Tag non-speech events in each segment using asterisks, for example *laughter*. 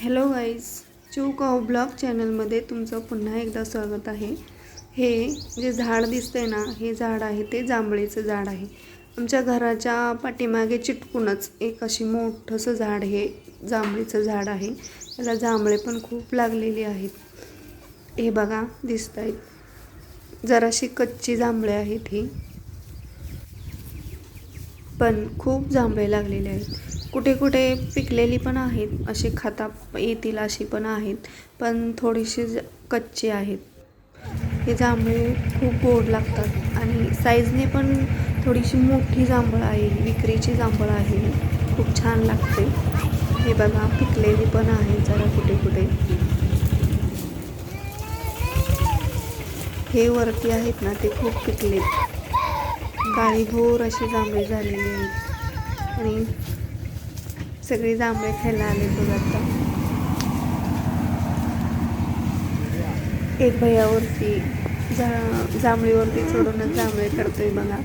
Hello guys चू blog चॅनलमध्ये तुमचं पुन्हा एकदा स्वागत आहे. हे जे झाड दिसतंय ना हे झाड आहे ते जांभळीचं झाड आहे. आमच्या घराच्या पाठीमागे चिटकूनच एक अशी मोठंसं झाड हे जांभळीचं झाड आहे. त्याला जांभळे पण खूप लागलेली आहेत. हे बघा दिसत आहेत जराशी कच्ची जांभळे आहेत ही. पण खूप जांभळे लागलेले आहेत. कुठे कुठे पिकलेली पण आहेत असे खाता येतील अशी पण आहेत पण थोडीशी ज- कच्ची आहेत. हे जांभळे खूप गोड लागतात आणि साईजने पण थोडीशी मोठी जांभळ आहे विक्रीची जांभळ आहे. खूप छान लागते. हे बघा पिकलेली पण आहे जरा कुठे कुठे. हे वरती आहेत ना ते खूप पिकलेत. काळीभोर अशी जांभळे झालेली आहेत. आणि सगळे जांभळे खायला आले बघ आता. एक भैयावरती जा जांभळीवरती चढूनच जांभळे करतोय बघा.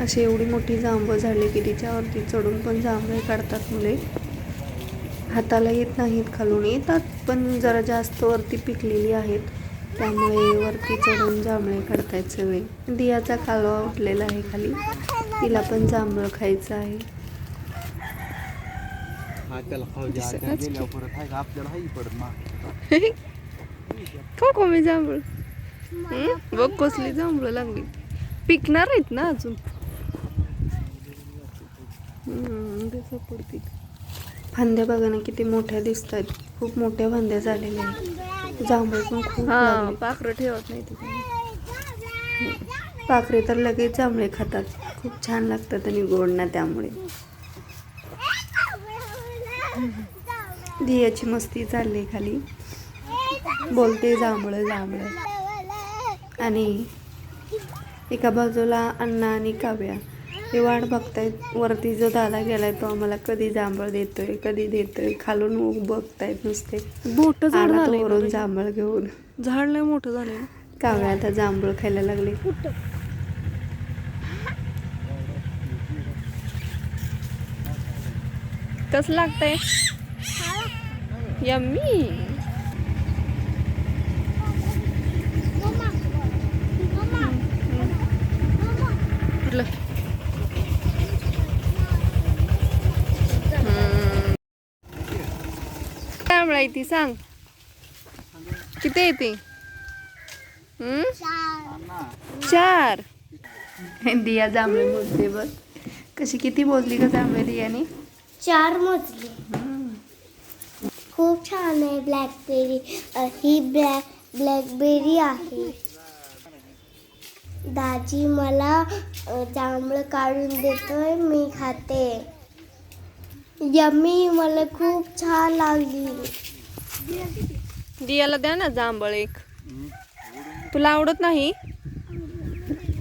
अशी एवढी मोठी जांभळं झाली की तिच्यावरती चढून पण जांभळे काढतात मुले. हाताला येत नाहीत खालून येतात पण जरा जास्त वरती पिकलेली आहेत. त्यामुळे वरती चढून जांभळे काढतायत सगळे. दियाचा कालवा उठलेला आहे खाली. तिला पण जांभळं खायचं आहे. त्याला खाऊ द्या. दिसत त्या नाच की. गेल्यावर परत आहे का? आपल्याला हाही पडत ना खाऊ का मी जांभळ. बघ कसली जांभळं लागली. पिकणार आहेत ना अजून? हम्म, दिसत पडतील. फांद्या बघा ना किती मोठ्या दिसत आहेत खूप मोठ्या फांद्या झालेल्या आहेत. जांभळ पण खूप लागले. पाखरं ठेवत नाही तिथे पाखरे तर लगेच जांभळे खातात. खूप छान लागतात आणि गोड ना त्यामुळे. दियाची मस्ती चालली खाली. बोलते जांभळं जांभळं. आणि एका बाजूला अण्णा आणि काव्या. हे वाट बघतायत. वरती जो दादा गेलाय तो आम्हाला कधी जांभळ देतोय कधी देतोय. खालून बघतायत नुसते. मोठं झाड वरून. जांभळ घेऊन. झाड लय मोठं झालंय. ना. काव्या आता जांभळ खायला लागले. कसं लागतंय? यम्मी कुठलं काय म्हणा ती सांग? किती येते? हम्म? चार. दिया जांभळे मोजते बघ. कशी किती मोजली का जांभळे दियाने? चार मोजले. खूप छान आहे. ब्लॅकबेरी ही ब्लॅक ब्लॅकबेरी आहे. दाजी मला जांभळं काढून देतोय मी खाते. यम्मी मला खूप छान लागली. दियाला द्या ना जांभळ एक. तुला आवडत नाही?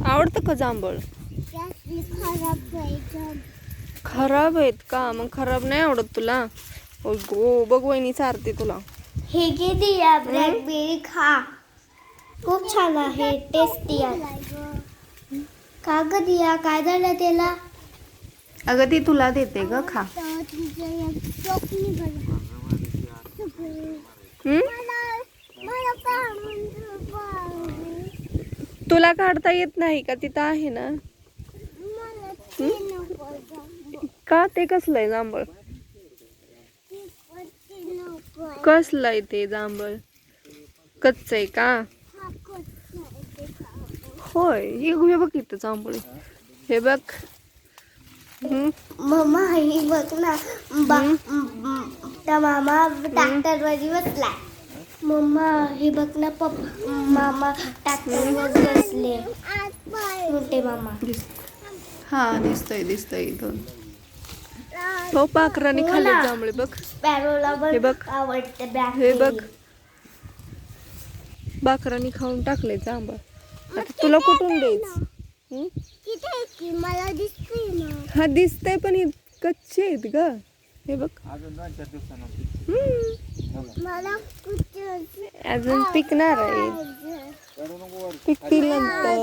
आवडतं का जांभळ? खराब आहेत का? मग खराब नाही आवडत तुला? गो बघ वहिनी चारते तुला. हे घे दिया ब्लॅकबेरी खा. खूप छान आहे टेस्टी आहे. का ग दिया? काय झालं त्याला? अगं ती तुला देते ग खा? तुला काढता येत नाही का? तिथं आहे ना. का ते कसलं आहे जांभळ? कसलं आहे ते जांभळ? कच्च आहे का? होय हे बघ इथं जांभळ. हे बघ. मम्मा ही बघ ना बा त्या मामा ट्रॅक्टर वर बसलाय. मम्मा हे बघ ना पप मामा ट्रॅक्टर वर बसले. मोठे मामा. हा दिसतोय दिसतोय इथून. हो पाखराने हो खाल्ले. जांभळे बघ. पॅरोला हे बघ. आवडते हे बघ. बाकरांनी खाऊन टाकले जांभळ. आता तुला कुठून द्यायच? हं? मला दिसते ना. हा दिसतंय पण हे कच्चे आहेत ग. हे बघ. अजून पिकणार आहे. पिकतील नंतर.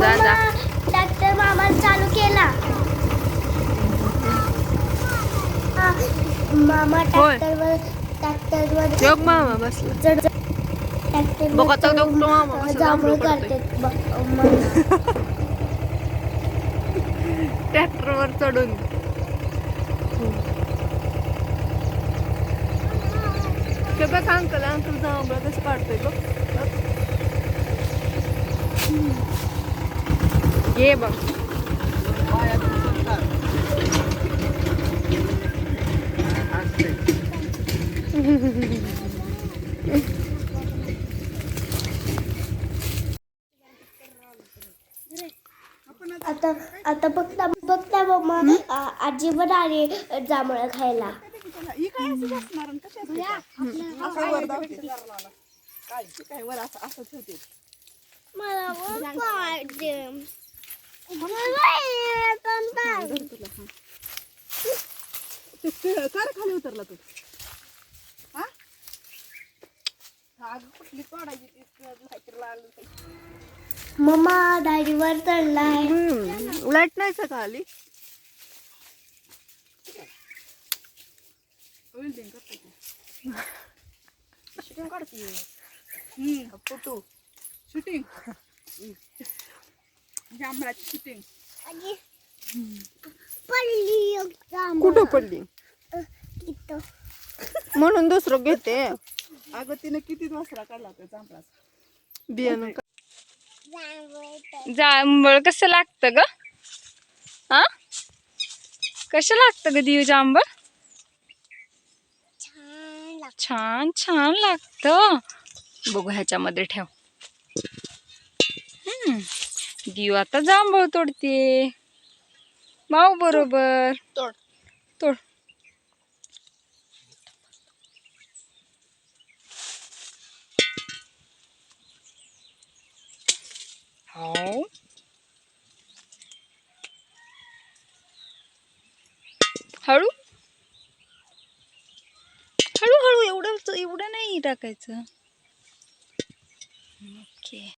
जा जा मम्मा ट्रॅक्टर चालू केला. मामा. ट्रॅक्टरवर ट्रॅक्टरवर मामा बसला. चढ ट्रॅक्टरवर बघ मामा कसं जांभूळ मामा. ट्रॅक्टरवर चढून. ते बघ अंकल अंकल जांभळं कसं काढतोय बघ. ये बघ. आता आता बघता बघता मम्मा आजी पण आली जांभळं खायला. मला पण पाहिजे. मला पाहिजे. खाली उतरला तू. हा? कुठली तोडायची ती लागलं मम्मा दाढीवर चढलाय. लाइट नाही आली. वेल्डिंग करते शूटिंग *laughs* काढते. हम्म. फोटो शूटिंग *laughs* जांभळाची शूटिंग पडली एक जांभळं. कुठं पडली इथं. म्हणून दुसरं घेते. अगं तिने किती वासरा काढला होता जांभळाचा. बियाणं का- जांभळ कसं लागतं ग? हा? कसं लागतं ग दिव जांभळ? छान लागतं. छान छान लागतं. बघू ह्याच्यामध्ये ठेव. हम्म. दिव आता जांभळ तोडते. माऊ बरोबर. तोड. तोड. हो हळू. हळूहळू एवढं एवढं नाही टाकायचं. ओके.